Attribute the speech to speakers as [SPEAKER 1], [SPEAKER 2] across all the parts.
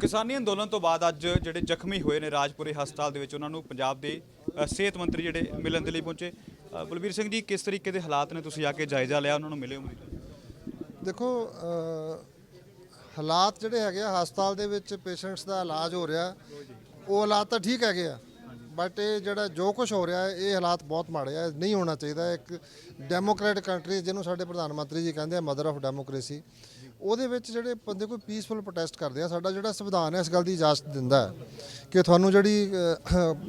[SPEAKER 1] ਕਿਸਾਨੀ ਅੰਦੋਲਨ ਤੋਂ ਬਾਅਦ ਅੱਜ ਜਿਹੜੇ ਜ਼ਖਮੀ ਹੋਏ ਨੇ ਰਾਜਪੁਰੇ ਹਸਪਤਾਲ ਦੇ ਵਿੱਚ ਉਹਨਾਂ ਨੂੰ ਪੰਜਾਬ ਦੇ ਅ, ਸਿਹਤ ਮੰਤਰੀ ਜਿਹੜੇ ਮਿਲਣ ਦੇ ਲਈ ਪਹੁੰਚੇ। ਅ, ਬਲਬੀਰ ਸਿੰਘ ਜੀ ਕਿਸ ਤਰੀਕੇ ਦੇ ਹਾਲਾਤ ਨੇ? ਤੁਸੀਂ ਆ ਕੇ ਜਾਇਜ਼ਾ ਲਿਆ ਉਹਨਾਂ ਨੂੰ ਮਿਲੇ ਹੋ
[SPEAKER 2] ਦੇਖੋ ਅ, ਹਾਲਾਤ ਜਿਹੜੇ ਹੈਗੇ ਆ ਹਸਪਤਾਲ ਦੇ ਵਿੱਚ ਪੇਸ਼ੈਂਟਸ ਦਾ ਇਲਾਜ ਹੋ ਰਿਹਾ। ਉਹ ਹਾਲਾਤ ਤਾਂ ਠੀਕ ਹੈਗੇ ਆ ਬਟ ਇਹ ਜਿਹੜਾ ਜੋ ਕੁਝ ਹੋ ਰਿਹਾ ਹੈ ਇਹ ਹਾਲਾਤ ਬਹੁਤ ਮਾੜੇ ਆ। ਨਹੀਂ ਹੋਣਾ ਚਾਹੀਦਾ। ਇੱਕ ਡੈਮੋਕ੍ਰੈਟ ਕੰਟਰੀ ਜਿਹਨੂੰ ਸਾਡੇ ਪ੍ਰਧਾਨ ਮੰਤਰੀ ਜੀ ਕਹਿੰਦੇ ਆ ਮਦਰ ਆਫ ਡੈਮੋਕ੍ਰੇਸੀ। ਉਹਦੇ ਵਿੱਚ ਜਿਹੜੇ ਬੰਦੇ ਕੋਈ ਪੀਸਫੁਲ ਪ੍ਰੋਟੈਸਟ ਕਰਦੇ ਆ, ਸਾਡਾ ਜਿਹੜਾ ਸੰਵਿਧਾਨ ਹੈ, ਇਸ ਗੱਲ ਦੀ ਇਜਾਜ਼ਤ ਦਿੰਦਾ ਹੈ ਕਿ ਤੁਹਾਨੂੰ ਜਿਹੜੀ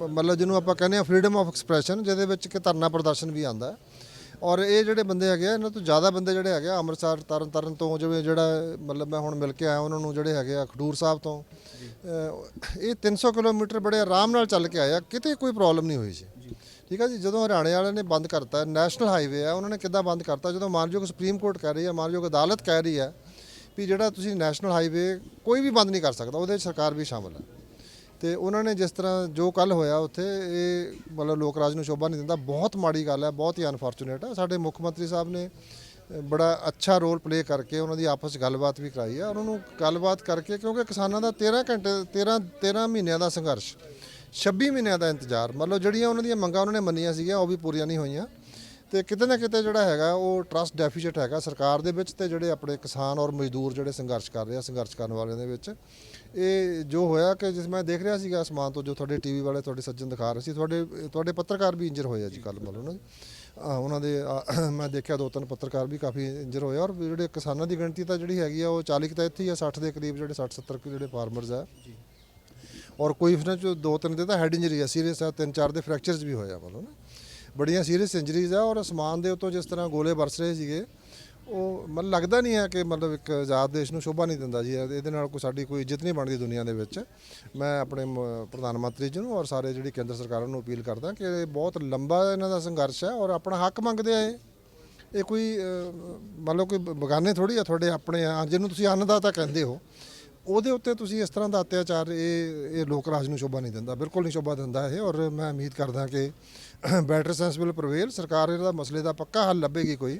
[SPEAKER 2] ਮਤਲਬ ਜਿਹਨੂੰ ਆਪਾਂ ਕਹਿੰਦੇ ਆ ਫਰੀडम ਆਫ ਐਕਸਪ੍ਰੈਸ਼ਨ ਜਿਹਦੇ ਵਿੱਚ ਕਿ ਧਰਨਾ ਪ੍ਰਦਰਸ਼ਨ ਵੀ ਆਂਦਾ ਔਰ ਇਹ ਜਿਹੜੇ ਬੰਦੇ ਹੈਗੇ ਆ, ਇਹਨਾਂ ਤੋਂ ਜ਼ਿਆਦਾ ਬੰਦੇ ਜਿਹੜੇ ਹੈਗੇ ਆ, ਅੰਮ੍ਰਿਤਸਰ ਤਰਨ ਤਾਰਨ ਤੋਂ ਜਿਵੇਂ ਜਿਹੜਾ, ਮਤਲਬ ਮੈਂ ਹੁਣ ਮਿਲ ਕੇ ਆਇਆ, ਉਹਨਾਂ ਨੂੰ ਜਿਹੜੇ ਹੈਗੇ ਆ, ਖਡੂਰ ਸਾਹਿਬ ਤੋਂ, ਅਹ, ਇਹ 300 ਕਿਲੋਮੀਟਰ ਬੜੇ ਆਰਾਮ ਨਾਲ ਚੱਲ ਕੇ ਆਇਆ ਕਿਤੇ ਕੋਈ ਪ੍ਰੋਬਲਮ ਨਹੀਂ ਹੋਈ ਸੀ। ਠੀਕ ਹੈ ਜੀ? ਜਦੋਂ ਹਰਿਆਣੇ ਵਾਲਿਆਂ ਨੇ ਬੰਦ ਕਰਤਾ ਨੈਸ਼ਨਲ ਹਾਈਵੇ ਆ, ਉਹਨਾਂ ਨੇ ਕਿੱਦਾਂ ਬੰਦ ਕਰਤਾ? ਜਦੋਂ ਮਾਨਯੋਗ ਸੁਪਰੀਮ ਕੋਰਟ ਕਹਿ ਰਹੀ ਹੈ, ਮਾਨਯੋਗ ਅਦਾਲਤ ਕਹਿ ਰਹੀ ਹੈ ਵੀ ਜਿਹੜਾ ਤੁਸੀਂ ਨੈਸ਼ਨਲ ਹਾਈਵੇ ਕੋਈ ਵੀ ਬੰਦ ਨਹੀਂ ਕਰ ਸਕਦਾ, ਉਹਦੇ ਵਿੱਚ ਸਰਕਾਰ ਵੀ ਸ਼ਾਮਲ ਹੈ। ਤੇ ਉਹਨਾਂ ਨੇ ਜਿਸ ਤਰ੍ਹਾਂ ਜੋ ਕੱਲ ਹੋਇਆ ਉੱਥੇ, ਇਹ ਮਤਲਬ ਲੋਕ ਰਾਜ ਨੂੰ ਸ਼ੋਭਾ ਨਹੀਂ ਦਿੰਦਾ, ਬਹੁਤ ਮਾੜੀ ਗੱਲ ਹੈ, ਬਹੁਤ ਹੀ ਅਨਫੋਰਚੂਨੇਟ ਹੈ। ਸਾਡੇ ਮੁੱਖ ਮੰਤਰੀ ਸਾਹਿਬ ਨੇ ਬੜਾ ਅੱਛਾ ਰੋਲ ਪਲੇ ਕਰਕੇ ਉਹਨਾਂ ਦੀ ਆਪਸ 'ਚ ਗੱਲਬਾਤ ਵੀ ਕਰਾਈ ਹੈ। ਉਹਨਾਂ ਨੂੰ ਗੱਲਬਾਤ ਕਰਕੇ, ਕਿਉਂਕਿ ਕਿਸਾਨਾਂ ਦਾ 13 ਘੰਟੇ 13 13 ਮਹੀਨਿਆਂ ਦਾ ਸੰਘਰਸ਼ 26 ਮਹੀਨਿਆਂ ਦਾ ਇੰਤਜ਼ਾਰ, ਮਤਲਬ ਜਿਹੜੀਆਂ ਉਹਨਾਂ ਦੀਆਂ ਮੰਗਾਂ ਉਹਨਾਂ ਨੇ ਮੰਨੀਆਂ ਸੀਗੀਆਂ, ਉਹ ਵੀ ਪੂਰੀਆਂ ਨਹੀਂ ਹੋਈਆਂ। ਤੇ ਕਿਤੇ ਨਾ ਕਿਤੇ ਜਿਹੜਾ ਹੈਗਾ ਉਹ ਟਰਸਟ ਡੈਫੀਸਿਟ ਹੈਗਾ ਸਰਕਾਰ ਦੇ ਵਿੱਚ ਤੇ ਜਿਹੜੇ ਆਪਣੇ ਕਿਸਾਨ ਔਰ ਮਜ਼ਦੂਰ ਜਿਹੜੇ ਸੰਘਰਸ਼ ਕਰ ਰਹੇ ਆ ਸੰਘਰਸ਼ ਕਰਨ ਵਾਲਿਆਂ ਦੇ ਵਿੱਚ। ਇਹ ਜੋ ਹੋਇਆ ਕਿ ਜਿਸ ਮੈਂ ਦੇਖ ਰਿਹਾ ਸੀਗਾ ਅਸਮਾਨ ਤੋਂ ਜੋ ਤੁਹਾਡੇ ਟੀਵੀ ਵਾਲੇ ਤੁਹਾਡੇ ਸੱਜਣ ਦਿਖਾ ਰਹੇ ਸੀ ਤੁਹਾਡੇ ਤੁਹਾਡੇ ਪੱਤਰਕਾਰ ਵੀ ਇੰਜਰ ਹੋਏ ਆ ਜੀ ਕੱਲ ਮਤਲਬ ਨਾ ਅਹ ਉਹਨਾਂ ਦੇ ਮੈਂ ਦੇਖਿਆ ਦੋ ਤਿੰਨ ਪੱਤਰਕਾਰ ਵੀ ਕਾਫੀ ਇੰਜਰ ਹੋਏ ਆ ਔਰ ਜਿਹੜੇ ਕਿਸਾਨਾਂ ਦੀ ਗਿਣਤੀ ਤਾਂ ਜਿਹੜੀ ਹੈਗੀ ਆ ਉਹ 40 ਕੁ ਤਾਂ ਇੱਥੇ ਹੀ ਆ 60 ਦੇ ਕਰੀਬ ਜਿਹੜੇ 60 70 ਕੁ ਜਿਹੜੇ ਫਾਰਮਰਸ ਆ। ਔਰ ਕੋਈ ਇਹਨਾਂ ਚੋਂ ਦੋ ਤਿੰਨ ਦੇ ਤਾਂ ਹੈਡ ਇੰਜਰੀ ਆ ਸੀਰੀਅਸ ਆ ਤਿੰਨ ਚਾਰ ਦੇ ਫ੍ਰੈਕਚਰਸ ਵੀ ਹੋਏ ਆ ਮਤਲਬ ਨਾ। ਬੜੀਆਂ ਸੀਰੀਅਸ ਇੰਜਰੀਜ਼ ਆ ਔਰ ਅਸਮਾਨ ਦੇ ਉੱਤੋਂ ਜਿਸ ਤਰ੍ਹਾਂ ਗੋਲੇ ਵਰਸ ਰਹੇ ਸੀਗੇ ਉਹ ਮਤਲਬ ਲੱਗਦਾ ਨਹੀਂ ਹੈ ਕਿ ਮਤਲਬ ਇੱਕ ਆਜ਼ਾਦ ਦੇਸ਼ ਨੂੰ ਸ਼ੋਭਾ ਨਹੀਂ ਦਿੰਦਾ ਜੀ। ਇਹਦੇ ਨਾਲ ਕੋਈ ਸਾਡੀ ਕੋਈ ਇੱਜ਼ਤ ਨਹੀਂ ਬਣਦੀ ਦੁਨੀਆ ਦੇ ਵਿੱਚ। ਮੈਂ ਆਪਣੇ ਮ- ਪ੍ਰਧਾਨ ਮੰਤਰੀ ਜੀ ਨੂੰ ਔਰ ਸਾਰੇ ਜਿਹੜੀ ਕੇਂਦਰ ਸਰਕਾਰ ਨੂੰ ਅਪੀਲ ਕਰਦਾ ਕਿ ਇਹ ਬਹੁਤ ਲੰਬਾ ਇਹਨਾਂ ਦਾ ਸੰਘਰਸ਼ ਹੈ ਔਰ ਆਪਣਾ ਹੱਕ ਮੰਗਦੇ ਆ ਇਹ। ਇਹ ਕੋਈ ਅਹ, ਮੰਨ ਲਓ ਕੋਈ ਬਗਾਨੇ ਥੋੜੀ ਆ ਤੁਹਾਡੇ ਆਪਣੇ ਆ। ਜਿਹਨੂੰ ਤੁਸੀਂ ਅੰਨਦਾਤਾ ਕਹਿੰਦੇ ਹੋ ਉਹਦੇ ਉੱਤੇ ਤੁਸੀਂ ਇਸ ਤਰ੍ਹਾਂ ਦਾ ਅਤਿਆਚਾਰ, ਇਹ ਇਹ ਲੋਕ ਰਾਜ ਨੂੰ ਸ਼ੋਭਾ ਨਹੀਂ ਦਿੰਦਾ, ਬਿਲਕੁਲ ਨਹੀਂ ਸ਼ੋਭਾ ਦਿੰਦਾ ਇਹ, ਔਰ ਮੈਂ ਉਮੀਦ ਕਰਦਾ ਕਿ ਬੈਟਰ ਸੈਂਸ ਵਿਲ ਪ੍ਰਵੇਲ, ਸਰਕਾਰ ਇਹਦਾ ਮਸਲੇ ਦਾ ਪੱਕਾ ਹੱਲ ਲੱਭੇਗੀ ਕੋਈ।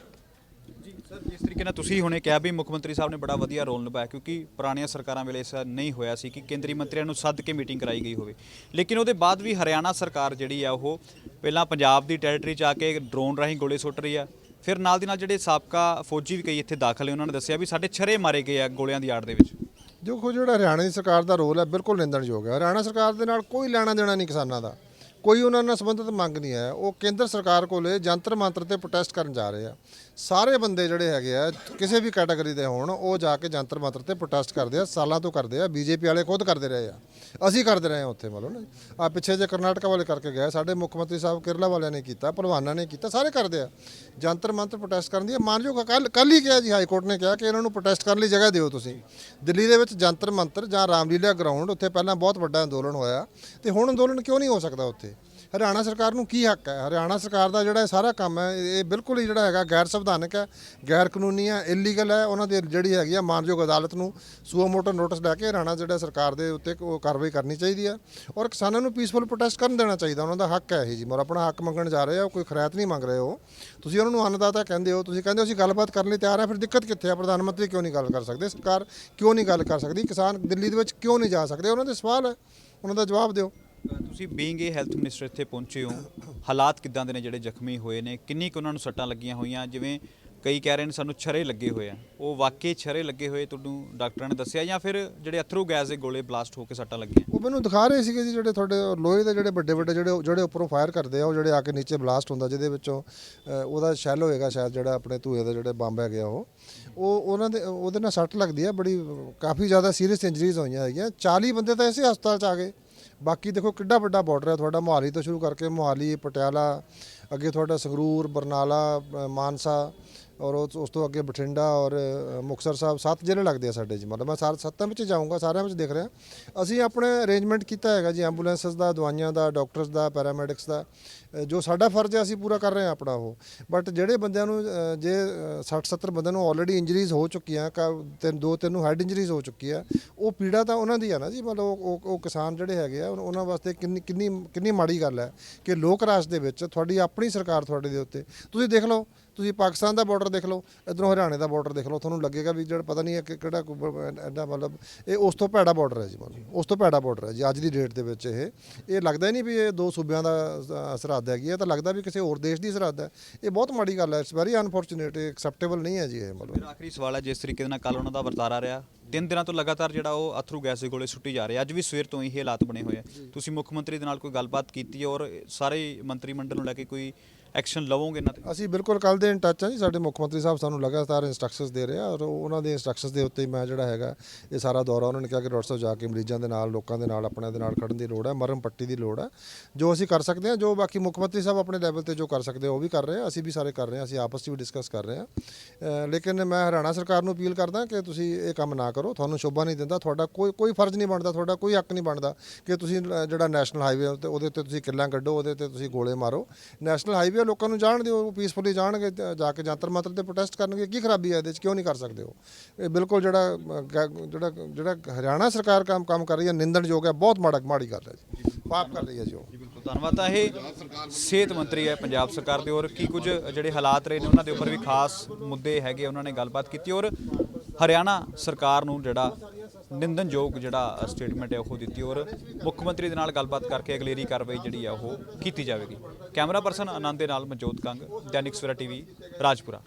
[SPEAKER 1] ਜੀ, ਸਰ, ਜਿਸ ਤਰੀਕੇ ਨਾਲ ਤੁਸੀਂ ਹੁਣੇ ਕਿਹਾ ਵੀ ਮੁੱਖ ਮੰਤਰੀ ਸਾਹਿਬ ਨੇ ਬੜਾ ਵਧੀਆ ਰੋਲ ਨਿਭਾਇਆ, ਕਿਉਂਕਿ ਪੁਰਾਣੀਆਂ ਸਰਕਾਰਾਂ ਵੇਲੇ ਐਸਾ ਨਹੀਂ ਹੋਇਆ ਸੀ ਕਿ ਕੇਂਦਰੀ ਮੰਤਰੀਆਂ ਨੂੰ ਸੱਦ ਕੇ ਮੀਟਿੰਗ ਕਰਾਈ ਗਈ ਹੋਵੇ। ਲੇਕਿਨ ਉਹਦੇ ਬਾਅਦ ਵੀ ਹਰਿਆਣਾ ਸਰਕਾਰ ਜਿਹੜੀ ਆ, ਉਹ ਪਹਿਲਾਂ ਪੰਜਾਬ ਦੀ ਟੈਰੀਟਰੀ 'ਚ ਆ ਕੇ ਡਰੋਨ ਰਾਹੀਂ ਗੋਲੇ ਸੁੱਟ ਰਹੀ ਆ। ਫਿਰ ਨਾਲ ਦੀ ਨਾਲ ਜਿਹੜੇ ਸਾਬਕਾ ਫੌਜੀ ਵੀ ਕਈ ਇੱਥੇ ਦਾਖਲ ਨੇ, ਉਹਨਾਂ ਨੇ ਦੱਸਿਆ ਵੀ ਸਾਡੇ ਛਰੇ ਮਾਰੇ ਗਏ ਆ ਗੋਲਿਆਂ ਦੀ ਆੜ ਦੇ ਵਿੱਚ।
[SPEAKER 2] ਦੇਖੋ ਜਿਹੜਾ ਹਰਿਆਣਾ ਦੀ ਸਰਕਾਰ ਦਾ ਰੋਲ ਹੈ, ਬਿਲਕੁਲ ਨਿੰਦਣਯੋਗ ਹੈ। ਹਰਿਆਣਾ ਸਰਕਾਰ ਦੇ ਨਾਲ ਕੋਈ ਲੈਣਾ ਦੇਣਾ ਨਹੀਂ ਕਿਸਾਨਾਂ ਦਾ। ਕੋਈ ਉਹਨਾਂ ਨਾਲ ਸੰਬੰਧਿਤ ਮੰਗ ਨਹੀਂ ਹੈ। ਉਹ ਕੇਂਦਰ ਸਰਕਾਰ ਕੋਲੇ ਜੰਤਰ ਮੰਤਰ ਤੇ ਪ੍ਰੋਟੈਸਟ ਕਰਨ ਜਾ ਰਹੇ ਆ। ਸਾਰੇ ਬੰਦੇ ਜਿਹੜੇ ਹੈਗੇ ਆ, ਕਿਸੇ ਵੀ ਕੈਟਾਗਰੀ ਦੇ ਹੋਣ, ਉਹ ਜਾ ਕੇ ਜੰਤਰ ਮੰਤਰ ਤੇ ਪ੍ਰੋਟੈਸਟ ਕਰਦੇ ਆ, ਸਾਲਾਂ ਤੋਂ ਕਰਦੇ ਆ, ਬੀਜੇਪੀ ਵਾਲੇ ਖੁਦ ਕਰਦੇ ਰਹੇ ਆ। ਅਸੀਂ ਕਰਦੇ ਰਹੇ ਆ ਉੱਥੇ ਮਤਲਬ ਨਾ ਆ ਪਿੱਛੇ ਜੇ ਕਰਨਾਟਕਾ ਵਾਲੇ ਕਰਕੇ ਗਏ, ਸਾਡੇ ਮੁੱਖ ਮੰਤਰੀ ਸਾਹਿਬ ਕੇਰਲਾ ਵਾਲਿਆਂ ਨੇ ਕੀਤਾ ਭਲਵਾਨਾਂ ਨੇ ਕੀਤਾ, ਸਾਰੇ ਕਰਦੇ ਆ। ਜੰਤਰ ਮੰਤਰ ਪ੍ਰੋਟੈਸਟ ਕਰਨ ਦੀ ਇਹ ਮਾਨਯੋਗ ਕੱਲ ਕੱਲ ਹੀ ਕਿਹਾ ਜੀ, ਹਾਈ ਕੋਰਟ ਨੇ ਕਿਹਾ ਕਿ ਇਹਨਾਂ ਨੂੰ ਪ੍ਰੋਟੈਸਟ ਕਰਨ ਲਈ ਜਗ੍ਹਾ ਦਿਓ ਤੁਸੀਂ। ਦਿੱਲੀ ਦੇ ਵਿੱਚ ਜੰਤਰ ਮੰਤਰ ਜਾਂ ਰਾਮਲੀਲਾ ਗਰਾਊਂਡ ਉੱਥੇ ਪਹਿਲਾਂ ਬਹੁਤ ਵੱਡਾ ਅੰਦੋਲਨ ਹੋਇਆ। ਤੇ ਹੁਣ ਅੰਦੋਲਨ ਕਿਉਂ ਨਹੀਂ ਹੋ ਸਕਦਾ ਉੱਥੇ? ਹਰਿਆਣਾ ਸਰਕਾਰ ਨੂੰ ਕੀ ਹੱਕ ਹੈ? ਹਰਿਆਣਾ ਸਰਕਾਰ ਦਾ ਜਿਹੜਾ ਇਹ ਸਾਰਾ ਕੰਮ ਹੈ, ਇਹ ਬਿਲਕੁਲ ਹੀ ਜਿਹੜਾ ਹੈਗਾ ਗੈਰ ਸੰਵਿਧਾਨਕ ਹੈ, ਗੈਰ ਕਾਨੂੰਨੀ ਹੈ ਇਲੀਗਲ ਹੈ। ਉਹਨਾਂ ਦੀ ਜਿਹੜੀ ਹੈਗੀ ਆ ਮਾਨਯੋਗ ਅਦਾਲਤ ਨੂੰ ਸੂਆ ਮੋਟੋ ਨੋਟਿਸ ਲੈ ਕੇ ਹਰਿਆਣਾ ਜਿਹੜਾ ਸਰਕਾਰ ਦੇ ਉੱਤੇ ਉਹ ਕਾਰਵਾਈ ਕਰਨੀ ਚਾਹੀਦੀ ਹੈ ਔਰ ਕਿਸਾਨਾਂ ਨੂੰ ਪੀਸਫੁਲ ਪ੍ਰੋਟੈਸਟ ਕਰਨ ਦੇਣਾ ਚਾਹੀਦਾ। ਉਹਨਾਂ ਦਾ ਹੱਕ ਹੈ ਇਹ ਜੀ। ਮੋਰ ਆਪਣਾ ਹੱਕ ਮੰਗਣ ਜਾ ਰਹੇ ਆ ਕੋਈ ਖਰਾਇਤ ਨਹੀਂ ਮੰਗ ਰਹੇ ਹੋ ਤੁਸੀਂ ਉਹਨਾਂ ਨੂੰ ਅੰਨਦਾਤਾ ਕਹਿੰਦੇ ਹੋ, ਤੁਸੀਂ ਕਹਿੰਦੇ ਹੋ ਅਸੀਂ ਗੱਲਬਾਤ ਕਰਨ ਲਈ ਤਿਆਰ ਹਾਂ ਫਿਰ ਦਿੱਕਤ ਕਿੱਥੇ ਆ? ਪ੍ਰਧਾਨ ਮੰਤਰੀ ਕਿਉਂ ਨਹੀਂ ਗੱਲ ਕਰ ਸਕਦੇ? ਸਰਕਾਰ ਕਿਉਂ ਨਹੀਂ ਗੱਲ ਕਰ ਸਕਦੀ? ਕਿਸਾਨ ਦਿੱਲੀ ਦੇ ਵਿੱਚ ਕਿਉਂ ਨਹੀਂ ਜਾ ਸਕਦੇ? ਉਹਨਾਂ ਦੇ ਸਵਾਲ ਹੈ। ਉਹਨਾਂ ਦਾ ਜਵਾਬ ਦਿਓ।
[SPEAKER 1] ਤੁਸੀਂ ਬੀਇੰਗ ਏ ਹੈਲਥ ਮਿਨਿਸਟਰ ਇੱਥੇ ਪਹੁੰਚੇ ਹੋ, ਹਾਲਾਤ ਕਿੱਦਾਂ ਦੇ ਨੇ ਜਿਹੜੇ ਜ਼ਖਮੀ ਹੋਏ ਨੇ? ਕਿੰਨੀ ਕੁ ਉਹਨਾਂ ਨੂੰ ਸੱਟਾਂ ਲੱਗੀਆਂ ਹੋਈਆਂ? ਜਿਵੇਂ ਕਈ ਕਹਿ ਰਹੇ ਨੇ ਸਾਨੂੰ ਛਰੇ ਲੱਗੇ ਹੋਏ ਆ। ਉਹ ਵਾਕਈ ਛਰੇ ਲੱਗੇ ਹੋਏ ਤੁਹਾਨੂੰ ਡਾਕਟਰਾਂ ਨੇ ਦੱਸਿਆ ਜਾਂ ਫਿਰ ਜਿਹੜੇ ਅਥਰੂ ਗੈਸ ਦੇ ਗੋਲੇ ਬਲਾਸਟ ਹੋ ਕੇ ਸੱਟਾਂ ਲੱਗੀਆਂ?
[SPEAKER 2] ਉਹ ਮੈਨੂੰ ਦਿਖਾ ਰਹੇ ਸੀਗੇ ਜੀ ਜਿਹੜੇ ਤੁਹਾਡੇ ਲੋਹੇ ਦੇ ਜਿਹੜੇ ਵੱਡੇ ਵੱਡੇ ਜਿਹੜੇ ਜਿਹੜੇ ਉੱਪਰੋਂ ਫਾਇਰ ਕਰਦੇ ਆ, ਉਹ ਜਿਹੜੇ ਆ ਕੇ ਨੀਚੇ ਬਲਾਸਟ ਹੁੰਦਾ ਜਿਹਦੇ ਵਿੱਚੋਂ ਉਹਦਾ ਸ਼ੈਲ ਹੋਏਗਾ ਸ਼ਾਇਦ ਜਿਹੜਾ ਆਪਣੇ ਧੂਏ ਦਾ ਜਿਹੜੇ ਬੰਬ ਹੈਗੇ ਆ ਉਹ। ਉਹ ਉਹਨਾਂ ਦੇ ਉਹਦੇ ਨਾਲ ਸੱਟ ਲੱਗਦੀ ਆ, ਬੜੀ, ਕਾਫੀ ਜ਼ਿਆਦਾ ਸੀਰੀਅਸ ਇੰਜਰੀਜ਼ ਹੋਈਆਂ ਹੈਗੀਆਂ। 40 ਬੰਦੇ ਤਾਂ ਇਸੇ ਹਸਪਤਾਲ 'ਚ ਆ ਗਏ। ਬਾਕੀ ਦੇਖੋ ਕਿੱਡਾ ਵੱਡਾ ਬਾਰਡਰ ਹੈ ਤੁਹਾਡਾ, ਮੋਹਾਲੀ ਤੋਂ ਸ਼ੁਰੂ ਕਰਕੇ ਮੋਹਾਲੀ, ਪਟਿਆਲਾ, ਅੱਗੇ ਤੁਹਾਡਾ ਸੰਗਰੂਰ, ਬਰਨਾਲਾ ਮਾਨਸਾ ਔਰ ਉਸ ਉਸ ਤੋਂ ਅੱਗੇ ਬਠਿੰਡਾ ਔਰ ਅ, ਮੁਕਤਸਰ ਸਾਹਿਬ ਸੱਤ ਜ਼ਿਲ੍ਹੇ ਲੱਗਦੇ ਆ ਸਾਡੇ ਜੀ। ਮਤਲਬ ਮੈਂ ਸਾਰੇ ਸੱਤਾਂ ਵਿੱਚ ਜਾਊਂਗਾ ਸਾਰਿਆਂ ਵਿੱਚ ਦੇਖ ਰਿਹਾ। ਅਸੀਂ ਆਪਣੇ ਅਰੇਂਜਮੈਂਟ ਕੀਤਾ ਹੈਗਾ ਜੀ ਐਂਬੂਲੈਂਸਸ ਦਾ ਦਵਾਈਆਂ ਦਾ ਡਾਕਟਰਸ ਦਾ ਪੈਰਾਮੈਡਿਕਸ ਦਾ ਜੋ ਸਾਡਾ ਫਰਜ਼ ਹੈ ਅਸੀਂ ਪੂਰਾ ਕਰ ਰਹੇ ਹਾਂ ਆਪਣਾ ਉਹ। ਬਟ ਜਿਹੜੇ ਬੰਦਿਆਂ ਨੂੰ ਜੇ 60 70 ਬੰਦਿਆਂ ਨੂੰ ਆਲਰੇਡੀ ਇੰਜਰੀਜ਼ ਹੋ ਚੁੱਕੀਆਂ ਕਾ- ਤਿੰਨ ਦੋ ਤਿੰਨ ਨੂੰ ਹੈਡ ਇੰਜਰੀਜ਼ ਹੋ ਚੁੱਕੀ ਆ ਉਹ ਪੀੜਾ ਤਾਂ ਉਹਨਾਂ ਦੀ ਆ ਨਾ ਜੀ। ਮਤਲਬ ਉਹ- ਉਹ ਕਿਸਾਨ ਜਿਹੜੇ ਹੈਗੇ ਆ ਉਹਨਾਂ- ਉਹਨਾਂ ਵਾਸਤੇ ਕਿੰਨੀ ਕਿੰਨੀ ਕਿੰਨੀ ਮਾੜੀ ਗੱਲ ਹੈ ਕਿ ਲੋਕ ਰਾਜ ਦੇ ਵਿੱਚ ਤੁਹਾਡੀ ਆਪਣੀ ਸਰਕਾਰ ਤੁਹਾਡੇ ਦੇ ਉੱਤੇ। ਤੁਸੀਂ ਦੇਖ ਲਓ ਤੁਸੀਂ ਪਾਕਿਸਤਾਨ ਦਾ ਬਾਰਡਰ ਦੇਖ ਲਓ, ਇਧਰੋਂ ਹਰਿਆਣੇ ਦਾ ਬਾਰਡਰ ਦੇਖ ਲਓ, ਤੁਹਾਨੂੰ ਲੱਗੇਗਾ ਵੀ ਜਿਹੜਾ ਪਤਾ ਨਹੀਂ ਹੈ ਕਿ ਕਿਹੜਾ ਐਡਾ ਮਤਲਬ ਇਹ ਉਸ ਤੋਂ ਭੈੜਾ ਬਾਰਡਰ ਹੈ ਜੀ ਮਤਲਬ, ਉਸ ਤੋਂ ਭੈੜਾ ਬਾਰਡਰ ਹੈ ਜੀ, ਅੱਜ ਦੀ ਡੇਟ ਦੇ ਵਿੱਚ ਇਹ। ਇਹ ਲੱਗਦਾ ਹੀ ਨਹੀਂ ਵੀ ਇਹ ਦੋ ਸੂਬਿਆਂ ਦਾ ਸਰਹੱਦ ਹੈਗੀ ਹੈ, ਤਾਂ ਲੱਗਦਾ ਵੀ ਕਿਸੇ ਹੋਰ ਦੇਸ਼ ਦੀ ਸਰਹੱਦ ਹੈ। ਇਹ ਬਹੁਤ ਮਾੜੀ ਗੱਲ ਹੈ ਇਟਸ ਵੈਰੀ ਅਨਫੋਰਚੂਨੇਟ ਐਕਸੈਪਟੇਬਲ ਨਹੀਂ ਹੈ ਜੀ ਇਹ ਮਤਲਬ।
[SPEAKER 1] ਮੇਰਾ ਆਖਰੀ ਸਵਾਲ ਹੈ, ਜਿਸ ਤਰੀਕੇ ਦੇ ਨਾਲ ਕੱਲ ਉਹਨਾਂ ਦਾ ਵਰਤਾਰਾ ਰਿਹਾ ਤਿੰਨ ਦਿਨਾਂ ਤੋਂ ਲਗਾਤਾਰ ਜਿਹੜਾ ਉਹ ਅਥਰੂ ਗੈਸ ਦੇ ਗੋਲੇ ਸੁੱਟੀ ਜਾ ਰਹੇ ਅੱਜ ਵੀ ਸਵੇਰ ਤੋਂ ਹੀ ਇਹ ਹਾਲਾਤ ਬਣੇ ਹੋਏ ਆ। ਤੁਸੀਂ ਮੁੱਖ ਮੰਤਰੀ ਦੇ ਨਾਲ ਕੋਈ ਗੱਲਬਾਤ ਕੀਤੀ ਔਰ ਸਾਰੇ ਮੰਤਰੀ ਮੰਡਲ ਨੂੰ ਲੈ ਕੇ ਕੋਈ ਐਕਸ਼ਨ ਲਵੋਗੇ ਇਹਨਾਂ ਤੇ?
[SPEAKER 2] ਅਸੀਂ ਬਿਲਕੁਲ ਕੱਲ ਦੇ ਇਨ ਟੱਚ ਹਾਂ ਜੀ। ਸਾਡੇ ਮੁੱਖ ਮੰਤਰੀ ਸਾਹਿਬ ਸਾਨੂੰ ਲਗਾਤਾਰ ਇਨਸਟਰਕਸ਼ਨਸ ਦੇ ਰਹੇ ਆ ਔਰ ਉਹਨਾਂ ਦੇ ਇਨਸਟਰਕਸ਼ਨਸ ਦੇ ਉੱਤੇ ਹੀ ਮੈਂ ਜਿਹੜਾ ਹੈਗਾ, ਇਹ ਸਾਰਾ ਦੌਰਾ ਉਹਨਾਂ ਨੇ ਕਿਹਾ ਕਿ ਡਾਕਟਰ ਸਾਹਿਬ ਜਾ ਕੇ ਮਰੀਜ਼ਾਂ ਦੇ ਨਾਲ, ਲੋਕਾਂ ਦੇ ਨਾਲ, ਆਪਣਿਆਂ ਦੇ ਨਾਲ ਖੜਨ ਦੀ ਲੋੜ ਹੈ ਮਰਮ ਪੱਟੀ ਦੀ ਲੋੜ ਹੈ। ਜੋ ਅਸੀਂ ਕਰ ਸਕਦੇ ਹਾਂ, ਜੋ ਬਾਕੀ ਮੁੱਖ ਮੰਤਰੀ ਸਾਹਿਬ ਆਪਣੇ ਲੈਵਲ ਤੇ ਜੋ ਕਰ ਸਕਦੇ ਆ, ਉਹ ਵੀ ਕਰ ਰਹੇ ਆ। ਅਸੀਂ ਵੀ ਸਾਰੇ ਕਰ ਰਹੇ ਆ। ਅਸੀਂ ਆਪਸ ਵਿੱਚ ਵੀ ਡਿਸਕਸ ਕਰ ਰਹੇ ਆ। ਲੇਕਿਨ ਮੈਂ ਹਰਿਆਣਾ ਸਰਕਾਰ ਨੂੰ ਅਪੀਲ ਕਰਦਾ ਕਿ ਤੁਸੀਂ ਇਹ ਕੰਮ ਨਾ ਕਰੋ। ਤੁਹਾਨੂੰ ਸ਼ੋਭਾ ਨਹੀਂ ਦਿੰਦਾ। ਤੁਹਾਡਾ ਕੋਈ ਕੋਈ ਫਰਜ਼ ਨਹੀਂ ਬਣਦਾ। ਤੁਹਾਡਾ ਕੋਈ ਹੱਕ ਨਹੀਂ ਬਣਦਾ ਕਿ ਤੁਸੀਂ ਜਿਹੜਾ ਨੈਸ਼ਨਲ ਹਾਈਵੇ ਉਹਦੇ ਉੱਤੇ ਤੁਸੀਂ ਕਿੱਲਾਂ ਕੱਢੋ, ਉਹਦੇ ਤੇ ਤੁਸੀਂ ਗੋਲੇ ਮਾਰੋ। ਨੈਸ਼ਨਲ ਹਾਈਵੇ ਲੋਕਾਂ ਨੂੰ ਜਾਣ ਦਿਓ, ਉਹ ਪੀਸਫੁਲੀ ਜਾਣਗੇ ਤੇ ਜਾ ਕੇ ਜੰਤਰ ਮੰਤਰ ਤੇ ਪ੍ਰੋਟੈਸਟ ਕਰਨਗੇ। ਕੀ ਖਰਾਬੀ ਹੈ ਇਹਦੇ 'ਚ? ਕਿਉਂ ਨਹੀਂ ਕਰ ਸਕਦੇ ਉਹ? ਇਹ ਬਿਲਕੁਲ ਜਿਹੜਾ ਗ- ਜਿਹੜਾ ਜਿਹੜਾ ਹਰਿਆਣਾ ਸਰਕਾਰ ਕੰਮ ਕੰਮ ਕਰ ਰਹੀ ਹੈ, ਨਿੰਦਣਯੋਗ ਹੈ, ਬਹੁਤ ਮਾੜਾ, ਮਾੜੀ ਗੱਲ ਹੈ ਜੀ। ਪਾਪ ਕਰ ਰਹੀ ਹੈ ਜੀ ਉਹ।
[SPEAKER 1] ਜੀ, ਬਿਲਕੁਲ। ਧੰਨਵਾਦ। ਤਾਂ ਇਹ ਸਿਹਤ ਮੰਤਰੀ ਹੈ ਪੰਜਾਬ ਸਰਕਾਰ ਦੇ, ਔਰ ਕੀ ਕੁਝ ਜਿਹੜੇ ਹਾਲਾਤ ਰਹੇ ਨੇ, ਉਹਨਾਂ ਦੇ ਉੱਪਰ ਵੀ ਖਾਸ ਮੁੱਦੇ ਹੈਗੇ, ਉਹਨਾਂ ਨੇ ਗੱਲਬਾਤ ਕੀਤੀ। ਔਰ ਹਰਿਆਣਾ ਸਰਕਾਰ ਨੂੰ ਜਿਹੜਾ ਨਿੰਦਨਯੋਗ ਜਿਹੜਾ ਸਟੇਟਮੈਂਟ ਹੈ ਉਹ ਦਿੱਤੀ ਔਰ ਮੁੱਖ ਮੰਤਰੀ ਦੇ ਨਾਲ ਗੱਲਬਾਤ ਕਰਕੇ ਅਗਲੇਰੀ ਕਾਰਵਾਈ ਜਿਹੜੀ ਆ ਉਹ ਕੀਤੀ ਜਾਵੇਗੀ। ਕੈਮਰਾ ਪਰਸਨ ਆਨੰਦ ਦੇ ਨਾਲ ਮਨਜੋਤ ਕੰਗ, ਦੈਨਿਕ ਸਵੇਰਾ ਟੀਵੀ, ਰਾਜਪੁਰਾ।